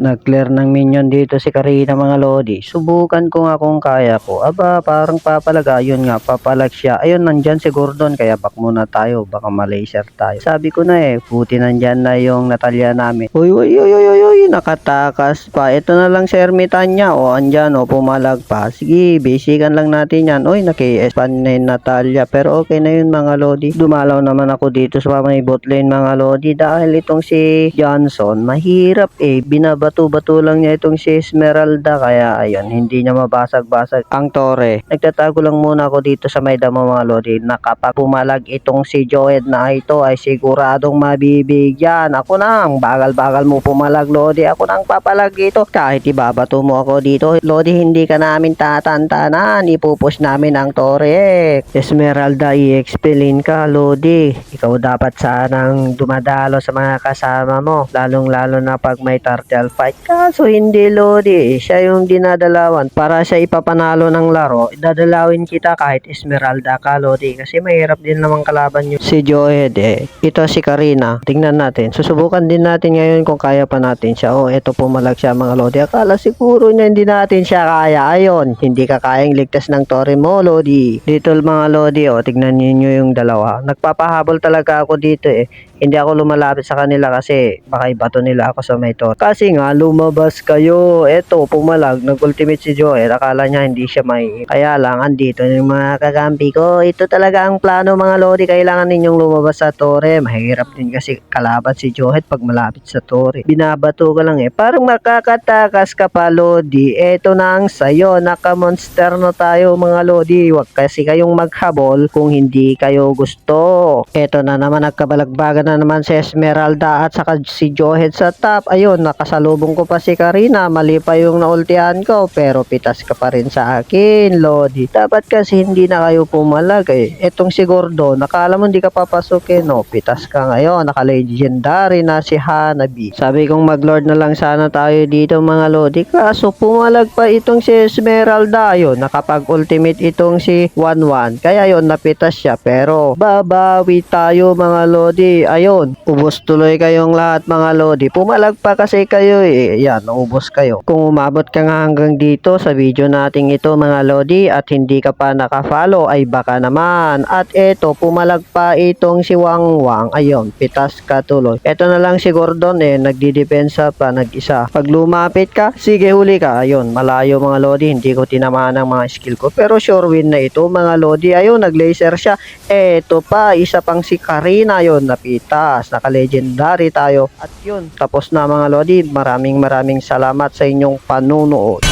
Nag-clear ng minion dito si Karina mga lodi. Subukan ko nga kung kaya ko. Aba, parang papalaga. Yun nga, papalag siya. Ayun, nandyan si Gordon. Kaya back muna tayo. Baka malaser tayo. Sabi ko na eh, puti nandyan na yung Natalia namin. Uy, uy, uy, uy, uy, uy, nakatakas pa. Ito na lang si Ermitanya. O, andyan, o, pumalag pa. Sige, basican lang natin yan. Uy, naki-expand na yung Natalia. Pero okay na yun mga lodi. Dumalaw naman ako dito sa may bot lane mga lodi. Dahil itong si Johnson, mahirap eh. Binabato-bato lang niya itong si Esmeralda. Kaya ayun, hindi niya mabasag-basag ang tore. Nagtatago lang muna ako dito sa may damo mga lodi. Na kapag pumalag itong si Joed na ito ay siguradong mabibigyan. Ako nang bagal-bagal mo pumalag lodi. Ako nang papalag ito. Kahit ibabato mo ako dito, lodi hindi ka namin tatantanan. Ipupush namin ang tore. Esmeralda, i-explain ka lodi. Ikaw dapat sanang dumadalo sa mga kasama mo. Lalong-lalo na pag may turtle fight. Kaso hindi lodi. Siya yung dinadalawan. Para siya ipapanalo ng laro, dadalawin kita kahit Esmeralda ka lodi. Kasi mahirap din naman kalaban yung si Joed eh. Ito si Karina. Tingnan natin. Susubukan din natin ngayon kung kaya pa natin siya. Oh, eto pumalag siya mga lodi. Akala siguro niya hindi natin siya kaya. Ayon, hindi ka kayang ligtas ng tore mo lodi. Dito mga lodi, oh, tignan niyo yung dalawa. Nagpapahabol talaga ako dito eh. Hindi ako lumalapit sa kanila kasi baka ibato nila ako sa may tore. Kasi nga, lumabas kayo. Eto, pumalag. Nag-ultimate si Joel. Akala niya hindi siya may... Kaya lang, andito yung mga kagampi ko. Ito talaga ang plano mga lodi. Kailangan ninyong lumabas sa tore. Mahirap din kasi kalaban si Joel pag malapit sa tore. Binabato ka lang eh. Parang makakatakas ka pa lodi. Eto na ang sayo. Naka-monster na tayo mga lodi. Huwag kasi kayong maghabol kung hindi kayo gusto. Eto na naman nagkabalagbagan na naman si Esmeralda at saka si Johed sa top. Ayun, nakasalubong ko pa si Karina. Mali pa yung naultihan ko. Pero pitas ka pa rin sa akin, Lodi. Dapat kasi hindi na kayo pumalag eh. Etong si Gordo, nakala mo hindi ka papasukin. No, pitas ka ngayon. Naka-legendary na si Hanabi. Sabi kong mag-lord na lang sana tayo dito mga Lodi. Kaso pumalag pa itong si Esmeralda. Ayun, nakapag-ultimate itong si 1-1. Kaya yun, napitas siya. Pero babawi tayo mga Lodi. Ayun, ubos tuloy kayong lahat mga Lodi. Pumalag pa kasi kayo eh. Yan, ubos kayo. Kung umabot ka nga hanggang dito sa video nating ito mga Lodi at hindi ka pa nakafollow ay baka naman. At eto, pumalag pa itong si Wang Wang. Ayun, pitas ka tuloy. Eto na lang si Gordon eh, nagdidepensa pa, nag-isa. Pag lumapit ka, sige huli ka. Ayun, malayo mga Lodi, hindi ko tinamaan ang mga skill ko. Pero sure win na ito mga Lodi. Ayun, nag-laser siya. Eto pa, isa pang si Karina yun, taas, naka-legendary tayo. At yun, tapos na mga lodi, maraming maraming salamat sa inyong panunood.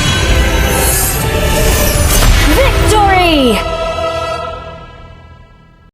Victory!